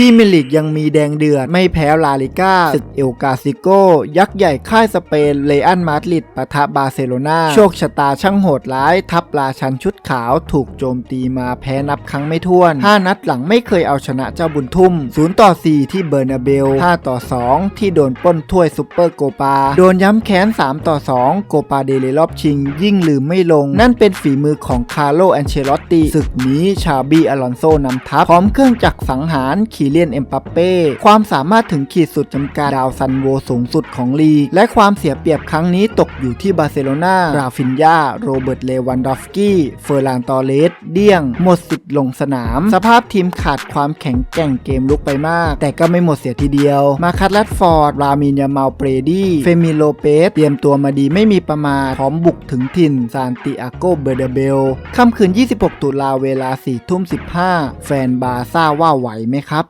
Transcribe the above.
พรีเมียร์ลีกยังมีแดงเดือด ไม่แพ้ลาลิก้าศึกเอลกาซิโก ยักษ์ใหญ่ค่ายสเปนเลอันมาดริดปะทะบาร์เซโลนาโชคชะตาช่างโหดร้าย ทัพราชันชุดขาวถูกโจมตีมาแพ้นับครั้งไม่ถ้วน 5 นัดหลังไม่เคยเอาชนะเจ้าบุญทุ่ม 0 ต่อ 4 ที่เบอร์นาเบล 5 ต่อ 2 ที่โดนป้นถ้วยซุปเปอร์โกปา โดนย้ำแค้น 3 ต่อ 2 โกปาเดเลรอบชิง ยิ่งลืมไม่ลง นั่นเป็นฝีมือของคาร์โลแอนเชลอตติศึกนี้ชาบีอลอนโซนำทัพพร้อมเครื่องจักรสังหารคีเลียน เอ็มปัปเป้ ความสามารถถึงขีดสุดจำกัดดาวซันโวสูงสุดของลีก และความเสียเปรียบครั้งนี้ตกอยู่ที่บาร์เซโลนาราฟินยาโรเบิร์ต เลวันดอฟสกี้ เฟอร์ลานตอเลส เดียง หมดสิทธิ์ลงสนาม สภาพทีมขาดความแข็งแกร่งเกมลุกไปมาก แต่ก็ไม่หมดเสียทีเดียว มาคัตแรดฟอร์ด รามินยามาลเปรดี้ เฟมิโลเปส เตรียมตัวมาดีไม่มีประมาท พร้อมบุกถึงถิ่นซานติอาโกเบเดเบล ค่ำคืน 26 ตุลาเวลา4ทุ่ม15 แฟนบาร์ซ่าว่าไหวไหมครับ